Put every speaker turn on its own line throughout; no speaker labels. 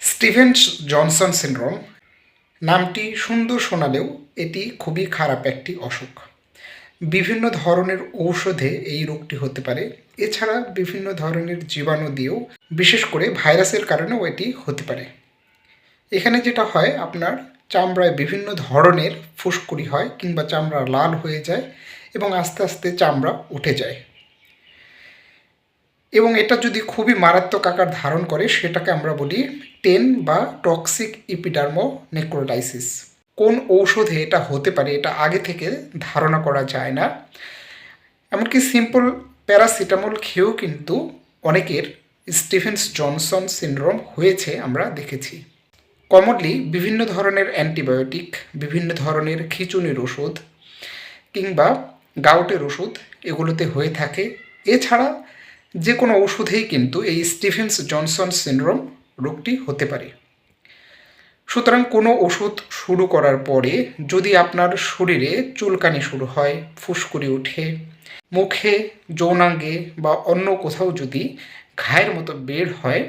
Stevens Johnson syndrome, নামটি সুন্দর শোনালেও এটি খুবই খারাপ একটি অসুখ। বিভিন্ন ধরনের ঔষধে এই রোগটি হতে পারে, এছাড়া বিভিন্ন ধরনের জীবাণু দিয়েও, বিশেষ করে ভাইরাসের কারণেও এটি হতে পারে। এখানে যেটা হয়, আপনার চামড়ায় বিভিন্ন ধরনের ফুসকুড়ি হয় কিংবা চামড়া লাল হয়ে যায় এবং আস্তে আস্তে চামড়া উঠে যায়। এবং এটা যদি খুবই মারাত্মক আকার ধারণ করে, সেটাকে আমরা বলি টেন বা টক্সিক ইপিডার্মো নেক্রোলাইসিস কোন ঔষধে এটা হতে পারে, এটা আগে থেকে ধারণা করা যায় না। এমনকি সিম্পল প্যারাসিটামল খেয়েও কিন্তু অনেকের স্টিফেন্স জনসন সিনড্রোম হয়েছে, আমরা দেখেছি। কমনলি বিভিন্ন ধরনের অ্যান্টিবায়োটিক বিভিন্ন ধরনের খিচুনির ওষুধ কিংবা গাউটের ওষুধ এগুলোতে হয়ে থাকে। এছাড়া যে কোনো ওষুধেই কিন্তু এই স্টিফেন্স জনসন সিনড্রোম রোগটি হতে পারে। সুতরাং কোনো ওষুধ শুরু করার পরে যদি আপনার শরীরে চুলকানি শুরু হয়, ফুসকুড়ি ওঠে, মুখে যৌনাঙ্গে বা অন্য কোথাও যদি ঘায়ের মতো বের হয়,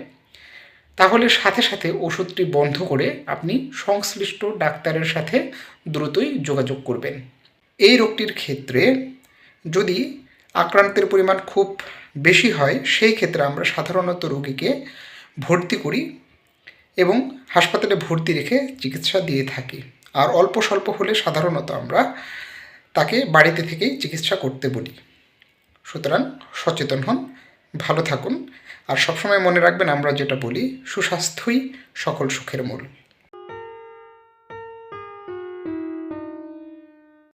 তাহলে সাথে সাথে ওষুধটি বন্ধ করে আপনি সংশ্লিষ্ট ডাক্তারের সাথে দ্রুতই যোগাযোগ করবেন। এই রোগটির ক্ষেত্রে যদি আক্রান্তের পরিমাণ খুব বেশি হয়, সেই ক্ষেত্রে আমরা সাধারণত রোগীকে ভর্তি করি এবং হাসপাতালে ভর্তি রেখে চিকিৎসা দিয়ে থাকি। আর অল্প স্বল্প হলে সাধারণত আমরা তাকে বাড়িতে থেকেই চিকিৎসা করতে বলি। সুতরাং সচেতন হন, ভালো থাকুন। আর সবসময় মনে রাখবেন, আমরা যেটা বলি, সুস্বাস্থ্যই সকল সুখের মূল।